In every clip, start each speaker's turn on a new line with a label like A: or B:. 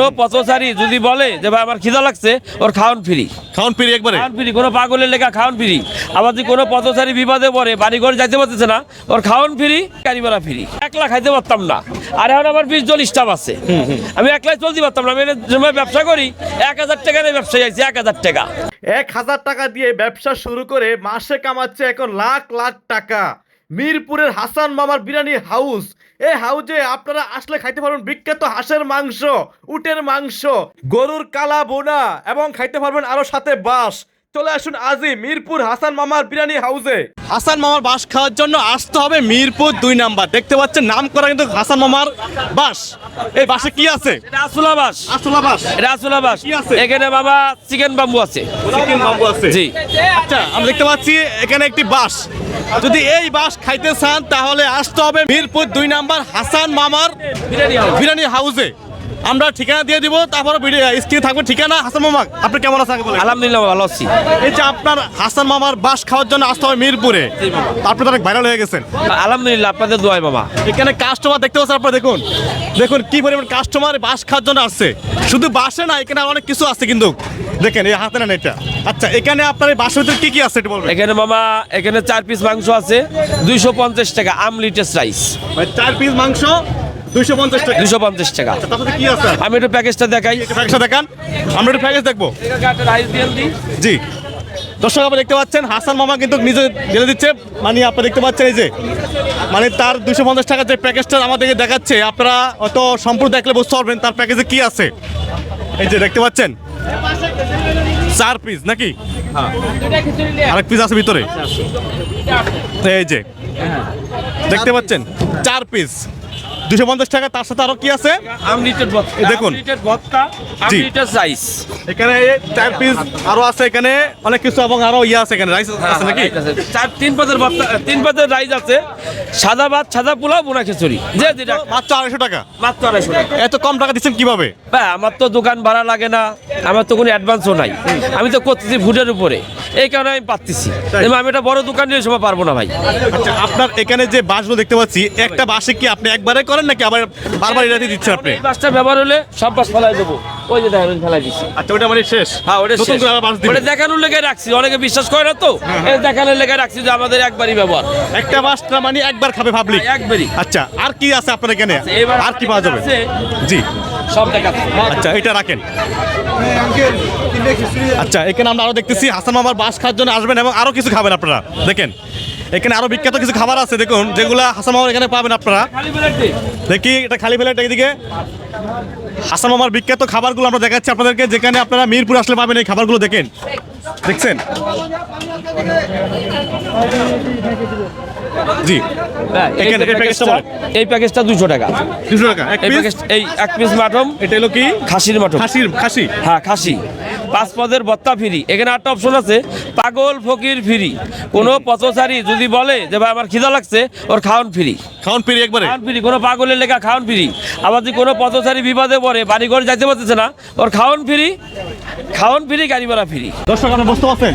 A: কোনো পথচারী যদি বলে যে ভাই আমার খিদা লাগছে ওর খাওয়ান ফ্রি।
B: খাওয়ান ফিরি একবারে?
A: খাওয়ান ফ্রি কোনো পাগলের লেখা খাওয়ান ফ্রি। আবার যদি কোনো পথচারী বিপদে পড়ে বাড়ি ঘর যাইতে পারতেছে না ওর খাওয়ান ফ্রি গাড়ি ভাড়া ফ্রি। একলা খাইতে পারতাম না। আর এখন আমার বিশ জন স্টাফ আছে। আমি একলাই চলতে পারতাম না। আমি এর ব্যবসা করি এক হাজার টাকা নিয়ে ব্যবসায় আইছি এক হাজার টাকা।
B: এক হাজার টাকা দিয়ে ব্যবসা শুরু করে মাসে কামাচ্ছে এখন লাখ লাখ টাকা। মিরপুরের হাসান মামার বিরিয়ানি হাউস। এই হাউজে আপনারা আসলে খাইতে পারবেন বিখ্যাত হাঁসের মাংস উটের মাংস গরুর কালা বোনা এবং খাইতে পারবেন আরও সাথে বাস চলে আসুন আজই মিরপুর হাসান মামার বিরিয়ানি হাউসে হাসান মামার বাস খাওয়ার জন্য আসতে হবে মিরপুর দুই নাম্বার। দেখতে পাচ্ছেন নাম করা কিন্তু হাসান মামার বাস এই বাসে কি আছে?
A: এটা আসুলা বাস
B: আসলা বাস
A: এটা আসুলা বাস
B: কি আছে?
A: এখানে বাবা চিকেন বাম্বু আছে।
B: চিকেন বাম্বু আছে।
A: জি।
B: আচ্ছা আমরা দেখতে পাচ্ছি এখানে একটি বাস যদি এই বাস খাইতে চান তাহলে আসতে হবে মিরপুর দুই নাম্বার হাসান মামার
A: বিরিয়ানি হাউস
B: আমরা ঠিকানা দিয়ে দিব তারপরে স্ক্রিনে থাকবে ঠিকানা? হাসান মামা আপনি কেমন আছেন
A: আলহামদুলিল্লাহ ভালো আছি।
B: এই যে আপনার হাসান মামার বাস খাওয়ার জন্য আসতে হবে মিরপুরে আপনি তো অনেক ভাইরাল হয়ে গেছেন।
A: আলহামদুলিল্লাহ আপনাদের দোয়াই বাবা
B: এখানে কাস্টমার দেখতে পাচ্ছেন আপনারা দেখুন। দেখুন কি পরিমাণ কাস্টমার বাস খাওয়ার জন্য আসছে। শুধু বাসে না এখানে অনেক কিছু আছে কিন্তু। দেখেন এই হাতে নেন এটা। আচ্ছা এখানে আপনার বাসের ভিতরে কি কি আছে এটা বলবেন।
A: এখানে মামা এখানে চার পিস মাংস আছে দুইশো পঞ্চাশ টাকা আমলিটেস রাইস
B: চার পিস মাংস দুইশো পঞ্চাশ টাকা। আছে?
A: আমি একটু প্যাকেজটা দেখাই।
B: প্যাকেজটা দেখান। আমরা একটু প্যাকেজ দেখব। জি। দর্শক আপনি দেখতে পাচ্ছেন হাসান মামা কিন্তু নিজে ঢেলে দিচ্ছে। মানে আপনি দেখতে পাচ্ছেন এই যে মানে তার দুশো পঞ্চাশ টাকার যে প্যাকেজটা আমাদেরকে দেখাচ্ছে আপনারা অত সম্পূর্ণ দেখলে বুঝতে পারবেন তার প্যাকেজে কি আছে? এই যে দেখতে পাচ্ছেন? চার পিস নাকি? আরেক পিস আছে ভিতরে। এই যে দেখতে পাচ্ছেন? চার পিস দুশো পঞ্চাশ টাকা তার সাথে আরও কি আছে?
A: আমলিটেড ভর্তা
B: দেখুন।
A: আমলিটেড ভর্তা
B: জি।
A: আমলিটেড রাইস
B: এখানে চার পিস আরও আছে এখানে অনেক কিছু এবং আরও ইয়ে আছে এখানে রাইস আছে নাকি?
A: চার তিন পাতের ভর্তা তিন পাতের রাইস আছে। সাদা ভাত সাদা পোলাও বোনা খিচুড়ি। যে যেটা
B: মাত্র আড়াইশো টাকা।
A: মাত্র আড়াইশো টাকা।
B: এত কম টাকা দিচ্ছেন কীভাবে?
A: ভাই আমার তো দোকান ভাড়া লাগে না আমার তো কোনো অ্যাডভান্সও নাই। আমি তো করতেছি ভুটের উপরে। এই কারণে আমি পাচ্ছি? আমি এটা বড় দোকান নিয়ে সময় পারব না ভাই।
B: আচ্ছা আপনার এখানে যে বাসগুলো দেখতে পাচ্ছি একটা বাসে কি আপনি একবারে করেন নাকি আবার বারবার এটাতে দিচ্ছেন আপনি?
A: বাসটা ব্যবহার হলে সব বাস ফেলাই দেবো। ওই যে দেখেন ফেলাই দিচ্ছি।
B: আচ্ছা ওটা মানে শেষ?
A: হ্যাঁ ওটা
B: নতুন করে বাস
A: ওটা দেখানোর লেগে রাখছি। অনেকে বিশ্বাস করে না তো?
B: হ্যাঁ,
A: এই দেখানোর লেগে রাখছি যে আমাদের একবারই ব্যবহার।
B: একটা বাসটা মানে একবার খাবে পাবলিক
A: একবারই।
B: আচ্ছা আর কি আছে আপনার এখানে?
A: এবার
B: আর কি পাওয়া যাবে? জি।
A: সব দেখাচ্ছি
B: আচ্ছা এটা রাখেন। আচ্ছা এখানে আমরা আরও দেখতেছি, হাসান মামার বাস খাওয়ার জন্য আসবেন এবং আরও কিছু খাবেন আপনারা। দেখেন, এখানে আরও বিখ্যাত কিছু খাবার আছে, দেখুন, যেগুলা হাসান মামার এখানে পাবেন আপনারা। দেখি, এটা খালি প্লেট এদিকে। হাসান মামার বিখ্যাত খাবারগুলো আমরা দেখাচ্ছি আপনাদেরকে, যেখানে আপনারা মিরপুর আসলে পাবেন এই খাবারগুলো, দেখেন। দেখছেন? জি।
A: হ্যাঁ, এই
B: প্যাকেজটা
A: দুশো টাকা।
B: দুশো টাকা।
A: এই প্যাকেজ এই এক পিস মাটম।
B: এটা হলো কি?
A: খাসির মাটম।
B: খাসির খাসি?
A: হ্যাঁ খাসি। পাঁচ পদের ভত্তা ফ্রি। এখানে একটা অপশন আছে। পাগল ফকির ফ্রি। কোনো পথচারী যদি বলে যে ভাই আমার খিদা লাগছে ওর খাওয়ান ফ্রি।
B: খাওয়ান পেরি একবারে?
A: খাওয়ান ফ্রি। কোনো পাগলের লেখা খাওয়ান ফ্রি। আবার যদি কোনো পথচারী বিপদে পড়ে বাড়ি ঘর যাইতে পারতেছে না ওর খাওয়ান ফ্রি। খাওয়ান ফ্রি গাড়ি ভাড়া ফ্রি
B: দর্শক আপনি বুঝতে পারছেন?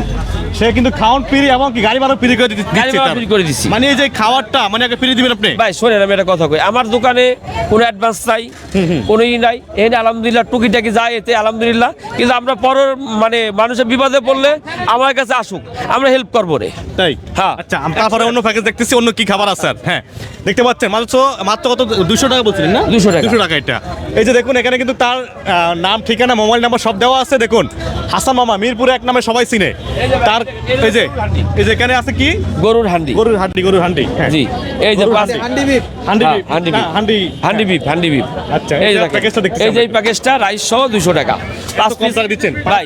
B: সে কিন্তু খাওয়ান ফ্রি এবং কি গাড়ি ভাড়া ফ্রি করে দিচ্ছে
A: গাড়ি ভাড়া। ফ্রি করে দিচ্ছি
B: মানে এই যে খাবারটা মানে আগে ফ্রি দিবেন আপনি?
A: ভাই শোনেন আমি একটা কথা কই। আমার দোকানে কোনো অ্যাডভান্স নাই কোনো ই নাই। এখানে আলহামদুলিল্লাহ টুকিটাকি যায় এতে আলহামদুলিল্লাহ। কিন্তু আমরা পর মানে মানুষের বিপদে পড়লে আমার কাছে আসুক। আমরা হেল্প করব রে।
B: তাই?
A: হ্যাঁ।
B: আচ্ছা আমরা তারপরে অন্য প্যাকেজ দেখতেছি অন্য কি খাবার আছে আর। হ্যাঁ দেখতে পাচ্ছেন মাত্র মাত্র কত দুশো টাকা বলছিলেন না?
A: 200 টাকা।
B: দুশো টাকা এটা। এই যে দেখুন এখানে কিন্তু তার নাম ঠিকানা মোবাইল নাম্বার সব দেওয়া আছে। দেখুন হাসান মামা মিরপুরে এক নামে সবাই চিনে। তার এই যে এই যে এখানে আছে কি?
A: গরুর হান্ডি।
B: গরুর হান্ডি গরুর হান্ডি। হ্যাঁ।
A: জি। এই যে
B: হান্ডি। বিপ। হান্ডি বিপ।
A: হান্ডি।
B: হ্যাঁ, হান্ডি
A: হান্ডি বিপ। হান্ডি বিপ।
B: আচ্ছা,
A: এই যে
B: যে প্যাকেজটা দেখতে
A: এই যে প্যাকেজটা রাইস সহ দুশো টাকা। পাঁচ পিস
B: দিচ্ছেন?
A: ভাই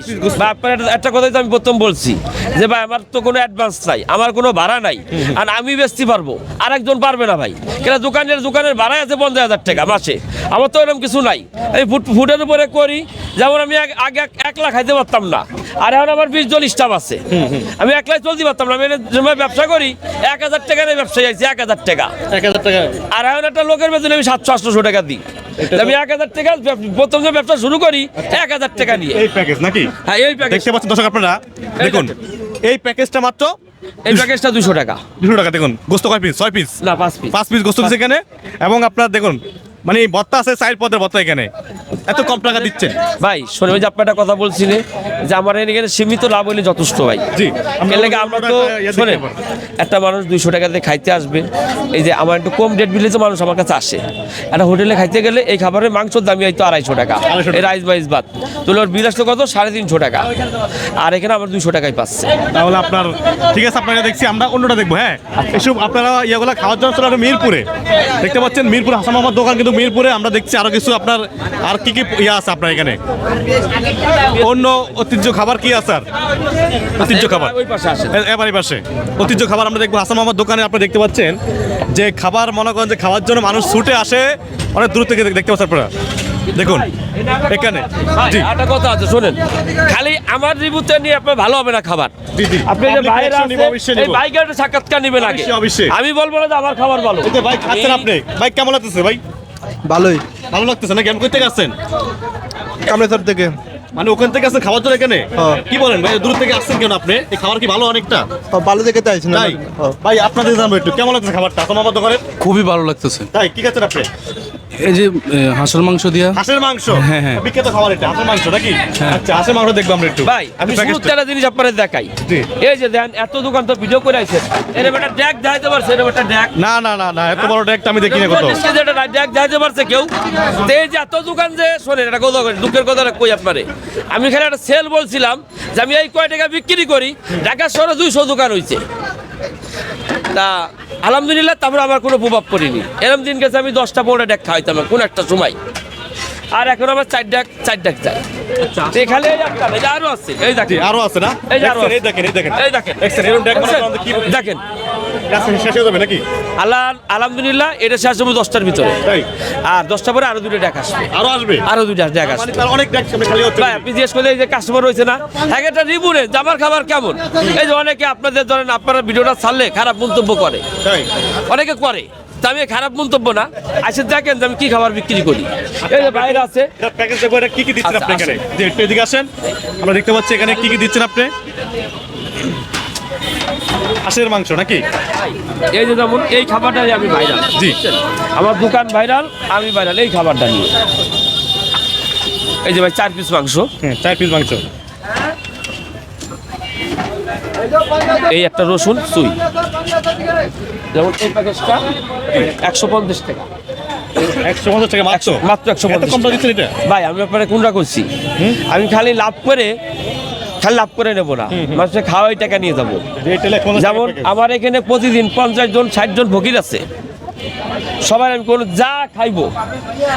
A: একটা- কথাই তো আমি প্রথম বলছি যে ভাই আমার তো কোনো অ্যাডভান্স নাই আমার কোনো ভাড়া নাই। আর আমি বেচতে পারব আর একজন পারবে না ভাই। কেন দোকানের দোকানের ভাড়া আছে পঞ্চাশ হাজার টাকা মাসে। আমার তো এরকম কিছু নাই। আমি ফুট ফুটের উপরে করি যেমন আমি আগে আগে এক- লাখ খাইতে পারতাম না। আর এখন আমার বিশ জন স্টাফ আছে। আমি একলাই চলতে পারতাম না আমি ব্যবসা করি এক হাজার টাকা নিয়ে ব্যবসায় আইছি এক হাজার টাকা।
B: এক হাজার টাকা।
A: আর এখন একটা লোকের বেতন আমি সাতশো আটশো টাকা দিই। আমি এক হাজার টাকা প্রথম যে ব্যবসা শুরু করি এক হাজার টাকা নিয়ে।
B: এই প্যাকেজ নাকি?
A: হ্যাঁ এই প্যাকেজ
B: দেখতে পাচ্ছেন দর্শক আপনারা? দেখুন এই প্যাকেজটা মাত্র
A: এই প্যাকেজটা দুশো টাকা।
B: দুশো টাকা দেখুন গোস্ত কয় পিস ছয় পিস
A: না পাঁচ পিস
B: পাঁচ পিস গোস্ত দিচ্ছে এখানে। এবং আপনার দেখুন মানে বত্তা আছে চার পদের বত্তা এখানে। এত কম টাকা দিচ্ছেন।
A: ভাই শোনে যে আপনার একটা কথা বলছিলে যে আমার এখানে সীমিত লাভ হলে যথেষ্ট ভাই।
B: জি,
A: লেগে আমরা তো
B: ইয়ে
A: শোনেন একটা মানুষ দুইশো টাকা দিয়ে খাইতে আসবে। এই যে আমার একটু কম রেট বিলে মানুষ আমার কাছে আসে। একটা হোটেলে খাইতে গেলে এই খাবারের মাংসর দামি হয়তো আড়াইশো টাকা।
B: 250 টাকা।
A: এই রাইস বাইস ভাত। তাহলে ওর বিল আসতো কত? সাড়ে তিনশো টাকা। আর এখানে আমার দুইশো টাকায় পাচ্ছে।
B: তাহলে আপনার ঠিক আছে আপনাকে দেখছি আমরা অন্যটা দেখব হ্যাঁ? এসব আপনারা ইয়েগুলো খাওয়ার জন্য চলে মিরপুরে। দেখতে পাচ্ছেন মিরপুর হাসান মামার দোকান কিন্তু মিরপুরে আমরা দেখছি আরও কিছু আপনার আর কি কি ইয়ে আছে আপনার এখানে? অন্য ঐতিহ্য খাবার কি আছে আর? ঐতিহ্য খাবার।
A: ওই পাশে আসে
B: এ- এবারই পাশে। ঐতিহ্য খাবার আমরা দেখব। হাসান মামার দোকানে আপনি দেখতে পাচ্ছেন যে খাবার মনে করেন যে খাওয়ার জন্য মানুষ ছুটে আসে অনেক দূর থেকে দেখতে পাচ্ছেন আপনারা। দেখুন এখানে। জি।
A: একটা কথা আছে শোনেন। খালি আমার রিভিউতে নিয়ে আপনার ভালো হবে না খাবার। আপনি যে
B: অবশ্যই
A: এই। বাইকের সাক্ষাৎকার নেবেন আগে। আমি বলব না যে আমার খাবার ভালো।
B: এই ভাই খাচ্ছেন আপনি। ভাই কেমন লাগতেছে ভাই?
C: ভালোই।
B: ভালো লাগতেছে না কেমন করতে গেছেন
C: কামড়ে থেকে।
B: মানে ওখান থেকে আসছেন খাবার জন্য এখানে?
C: হ্যাঁ।
B: কি বলেন ভাই দূর থেকে আসছেন কেন আপনি? এই খাবার কি ভালো অনেকটা?
C: ভালো দেখে তাই
B: তাই? ভাই আপনাদের জানব একটু কেমন লাগছে খাবারটা? আসলে আমার দোকানে
D: খুবই ভালো লাগতেছে।
B: তাই কি খাচ্ছেন আপনি?
D: এই যে হাঁসের মাংস দিয়া।
B: হাঁসের মাংস?
D: হ্যাঁ, হ্যাঁ।
B: বিখ্যাত খাবার এটা হাঁসের মাংস নাকি? আচ্ছা হাঁসের মাংস দেখব আমরা একটু।
A: ভাই আমি শুরুতে জিনিস আপনাদের দেখাই। এই যে দেন এত দোকান তো ভিডিও করে আইছেন এরকম একটা ড্যাক দেখাইতে পারছে এরকম একটা ড্যাক
B: না না না না এত বড় ডেকটা আমি দেখি না কত
A: ড্যাক দেখাইতে পারছে কেউ। তো এই যে এত দোকান যে শোনেন এটা কথা দুঃখের কথা কই আপনারে? আমি এখানে একটা সেল বলছিলাম যে আমি এই কয় টাকা বিক্রি করি ঢাকা শহরে দুইশো দোকান হয়েছে তা আলহামদুলিল্লাহ তারপরে আমার কোনো প্রভাব পড়েনি। এরম দিন গেছে আমি দশটা পনেরো ডেক খাওয়াইতাম কোন একটা সময়। আর এখন আমার চার ডাক চার ডাক যায়। এখানে যে আরও আছে এই দেখেন।
B: আরও আছে না?
A: এই।
B: দেখেন এই দেখেন।
A: এই দেখেন। দেখেন।
B: শেষ হয়ে যাবে নাকি?
A: আল্লাহ আলহামদুলিল্লাহ এটা শেষ হবে দশটার ভিতরে। আর দশটা পরে আরও দুটো ডাক আসবে।
B: আরও আসবে?
A: আরও দুইটা ডাক
B: মানে
A: আসবে।
B: অনেক ডেক খালি হচ্ছে।
A: আপনি জিজ্ঞেস করলে এই যে কাস্টমার রয়েছে না? এক একটা রিবুনে জামার খাবার কেমন? এই যে অনেকে আপনাদের ধরেন আপনারা ভিডিওটা ছাড়লে খারাপ মন্তব্য করে। অনেকে করে। আমি খারাপ মন্তব্য না। আসে দেখেন যে আমি কি খাবার বিক্রি করি। এই যে বাইরে আছে।
B: প্যাকেজ দেখব এটা কি কি দিচ্ছেন
A: আচ্ছা,
B: আপনি এখানে? যে একটু এদিকে আসেন। আমরা দেখতে পাচ্ছি এখানে কি কি দিচ্ছেন আপনি? হাঁসের মাংস নাকি?
A: এই যে যেমন এই খাবারটাই আমি ভাইরাল।
B: জি।
A: আমার দোকান ভাইরাল আমি ভাইরাল এই খাবারটা নিয়ে। এই যে ভাই চার পিস মাংস।
B: হ্যাঁ চার পিস মাংস।
A: এই একটা রসুন সুই। যেমন এই প্যাকেজটা একশো পঞ্চাশ টাকা।
B: একশো পঞ্চাশ টাকা মাত্র?
A: মাত্র একশো পঞ্চাশ ভাই আমি আপনার কোনটা করছি? আমি খালি লাভ করে খালি লাভ করে নেব না। মানুষের খাওয়াই টাকা নিয়ে যাব। যেমন আমার এখানে প্রতিদিন পঞ্চাশ জন ষাট জন ফকির আছে। সবাই আমি কোনো যা খাইবো।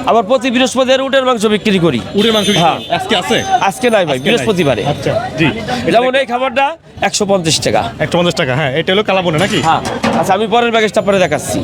A: আবার প্রতি বৃহস্পতিবার উটের মাংস বিক্রি করি।
B: উটের মাংস
A: হ্যাঁ।
B: আজকে আছে?
A: আজকে নাই ভাই বৃহস্পতিবারে।
B: আচ্ছা জি।
A: যেমন এই খাবারটা একশো পঞ্চাশ টাকা।
B: একশো পঞ্চাশ টাকা হ্যাঁ এটা হলো কালাবনে নাকি?
A: হ্যাঁ। আচ্ছা আমি পরের প্যাকেজটা পরে দেখাচ্ছি।